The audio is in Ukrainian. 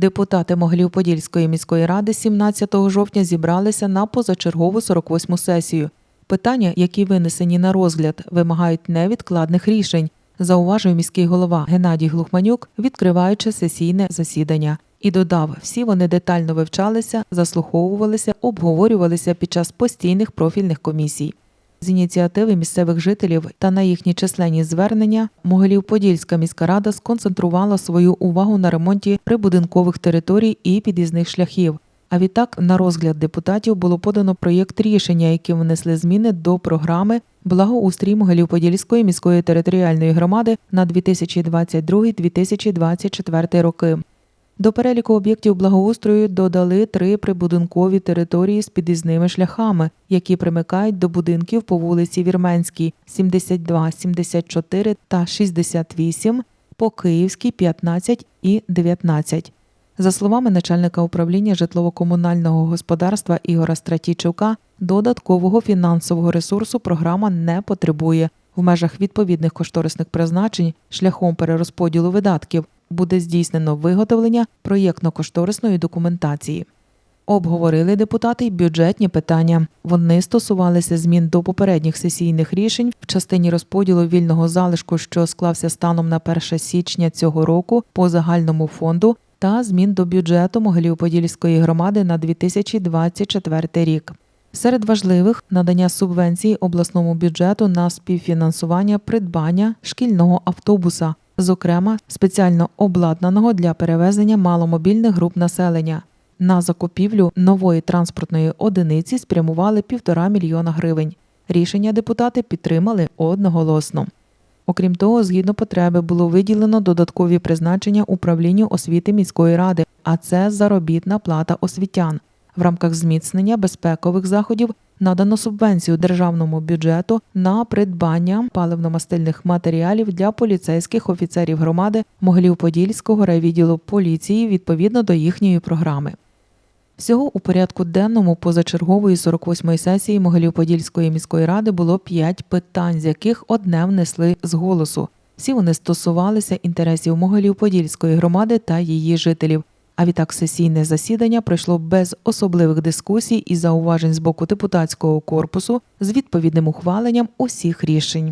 Депутати Могилів-Подільської міської ради 17 жовтня зібралися на позачергову 48-му сесію. Питання, які винесені на розгляд, вимагають невідкладних рішень, зауважив міський голова Геннадій Глухманюк, відкриваючи сесійне засідання. І додав, всі вони детально вивчалися, заслуховувалися, обговорювалися під час постійних профільних комісій. З ініціативи місцевих жителів та на їхні численні звернення Могилів-Подільська міська рада сконцентрувала свою увагу на ремонті прибудинкових територій і під'їзних шляхів. А відтак на розгляд депутатів було подано проєкт рішення, яким внесли зміни до програми благоустрій Могилів-Подільської міської територіальної громади на 2022-2024 роки. До переліку об'єктів благоустрою додали три прибудинкові території з під'їзними шляхами, які примикають до будинків по вулиці Вірменській 72, 74 та 68, по Київській 15 і 19. За словами начальника управління житлово-комунального господарства Ігора Стратійчука, додаткового фінансового ресурсу програма не потребує. В межах відповідних кошторисних призначень шляхом перерозподілу видатків буде здійснено виготовлення проєктно-кошторисної документації. Обговорили депутати й бюджетні питання. Вони стосувалися змін до попередніх сесійних рішень в частині розподілу вільного залишку, що склався станом на 1 січня цього року по загальному фонду, та змін до бюджету Могилів-Подільської громади на 2024 рік. Серед важливих надання субвенції обласному бюджету на співфінансування придбання шкільного автобуса, зокрема спеціально обладнаного для перевезення маломобільних груп населення. На закупівлю нової транспортної одиниці спрямували півтора мільйона гривень. Рішення депутати підтримали одноголосно. Окрім того, згідно потреби було виділено додаткові призначення управлінню освіти міської ради, а це заробітна плата освітян. В рамках зміцнення безпекових заходів надано субвенцію державному бюджету на придбання паливно-мастильних матеріалів для поліцейських офіцерів громади Могилів-Подільського райвідділу поліції відповідно до їхньої програми. Всього у порядку денному позачергової 48-ї сесії Могилів-Подільської міської ради було 5 питань, з яких одне внесли з голосу. Всі вони стосувалися інтересів Могилів-Подільської громади та її жителів. А відтак сесійне засідання пройшло без особливих дискусій і зауважень з боку депутатського корпусу з відповідним ухваленням усіх рішень.